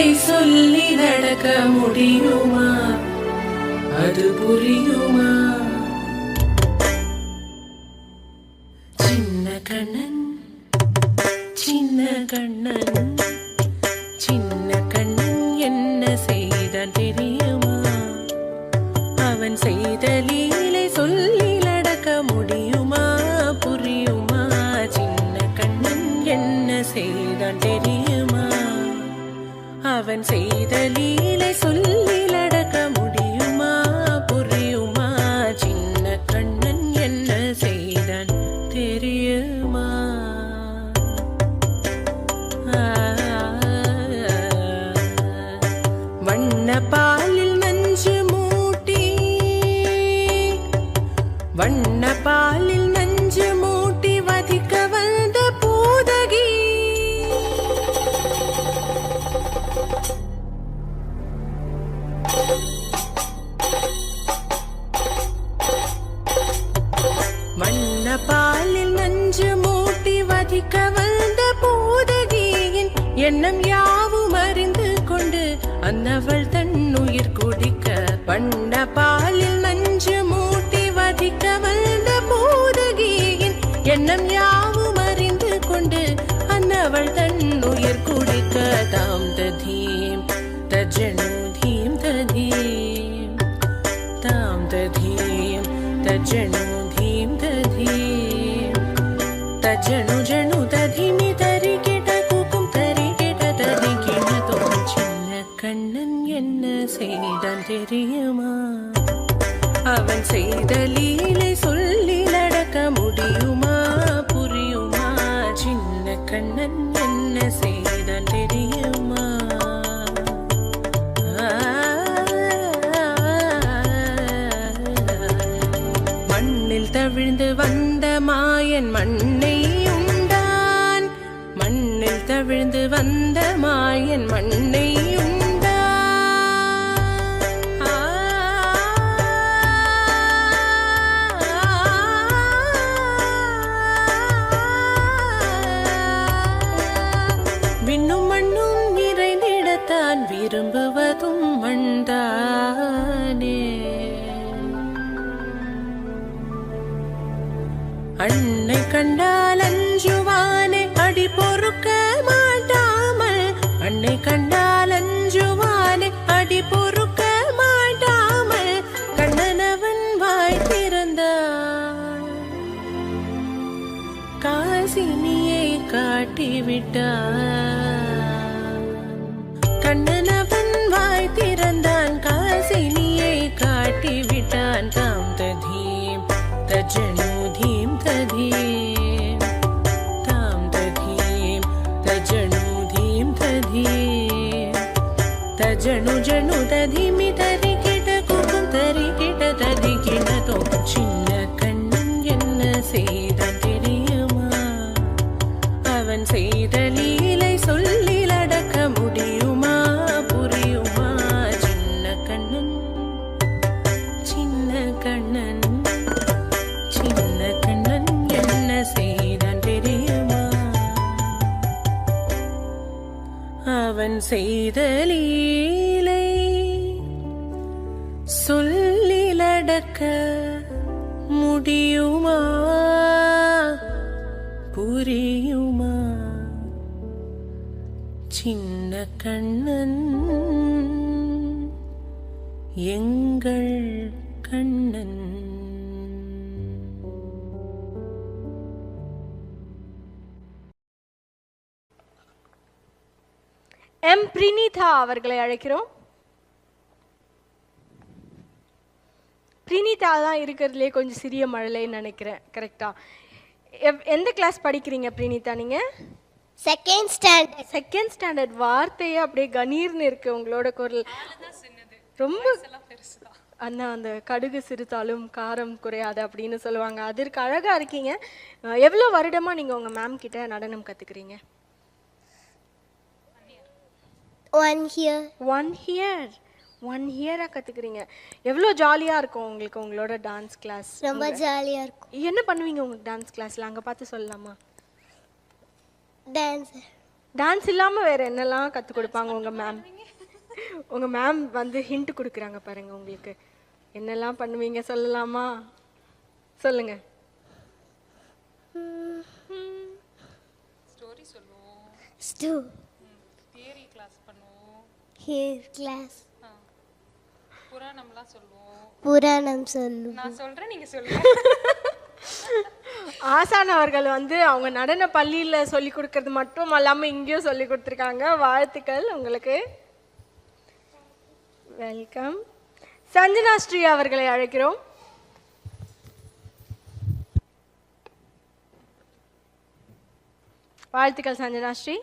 லீலை சொல்லி நடக்க முடியுமா? அது புரியுமா? சின்ன கண்ணன் சின்ன கண்ணன். அவன் செய்த லீலை சொல்லி நடக்க முடியுமா? புரியுமா? சின்ன கண்ணன் என்ன செய்தான் தெரியுமா? வண்ண பாலில் நஞ்சு மூட்டி வண்ண எண்ணம் யாவும் அறிந்து கொண்டு அந்தவள் தன் உயிர் குடிக்க பண்ண பாலில் நஞ்சு மூட்டி வதிக்க வந்த பூதகியின் எண்ணம் யாவும் அறிந்து கொண்டு அந்தவள் தன் உயிர் குடிக்க தாம் ததீம் தஜனு தீம் ததீம். தாம் ததீம் தஜனு தீம் ததீம். தஜனு தெரியுமா? அவன் செய்த லீலை சொல்லி நடக்க முடியுமா? புரியுமா? சின்ன கண்ணன் என்ன செய்தான் தெரியுமா? மண்ணில் தவிழ்ந்து வந்த மாயன் மண்ணை உண்டான். மண்ணில் தவிழ்ந்து வந்த மாயன் மண்ணை அன்னை கண்டால் அஞ்சுவானே அடி பொறுக்க மாட்டாமல். அன்னை கண்டால் அஞ்சுவானே அடி பொறுக்க மாட்டாமல். கண்ணனவன் வாய் திறந்தான் காசினியை காட்டிவிட்டான் கண்ணனவன் வாய் திறந்தான் காசினியை காட்டிவிட்டான். தாம் ததீம் தஜனு ीं तधिमजो धीम तधि तजनो जनो दधि அவன் செய்த லீலை சொல்லிலடக்க முடியுமா? புரியுமா? சின்ன கண்ணன் எங்கள் கண்ணன். எம் பிரினிதா அவர்களை அழைக்கிறோம். பிரினிதா தான் இருக்கிறதுலே கொஞ்சம் சிறிய மழலைன்னு நினைக்கிறேன் கரெக்டா எந்த கிளாஸ் படிக்கிறீங்க பிரினிதா நீங்க? செகண்ட் ஸ்டாண்டர்ட் செகண்ட் ஸ்டாண்டர்ட் வார்த்தையே அப்படியே கணீர்னு இருக்கு உங்களோட குரல். ரொம்ப அண்ணா அந்த கடுகு சிறுத்தாலும் காரம் குறையாது அப்படின்னு சொல்லுவாங்க. அதற்கு அழகா இருக்கீங்க. அஹ் எவ்வளவு வருடமா நீங்க உங்க மேம் கிட்ட நடனம் கத்துக்கிறீங்க? One year one year one இயராக கற்றுக்குறீங்க எவ்வளோ ஜாலியாக இருக்கும் உங்களுக்கு உங்களோட டான்ஸ் கிளாஸ் ரொம்ப ஜாலியாக இருக்கும். என்ன பண்ணுவீங்க உங்களுக்கு டான்ஸ் கிளாஸில் அங்கே பார்த்து சொல்லலாமா? டான்ஸ் டான்ஸ் இல்லாமல் வேற என்னெல்லாம் கற்றுக் கொடுப்பாங்க உங்கள் மேம் உங்கள் மேம் வந்து ஹிண்ட் கொடுக்குறாங்க பாருங்க உங்களுக்கு. என்னெல்லாம் பண்ணுவீங்க சொல்லலாமா? சொல்லுங்க. ஸ்டோரி சொல்லுவோம். கிளாஸ் பண்ணுவோம். Here class. ஆ. புராணம்லாம் சொல்லுவோம். புராணம் சொல்லு நான் சொல்றேன் நீங்க சொல்லுங்க. ஆசான் அவர்கள் வந்து அவங்க நடன பள்ளியில் சொல்லி கொடுக்கறது மட்டும் அல்லாமல் இங்கேயும் சொல்லி கொடுத்துருக்காங்க. வாழ்த்துக்கள் உங்களுக்கு. வெல்கம் சஞ்சனா ஸ்ரீ அவர்களை அழைக்கிறோம். வாழ்த்துக்கள் சஞ்சனா ஸ்ரீ.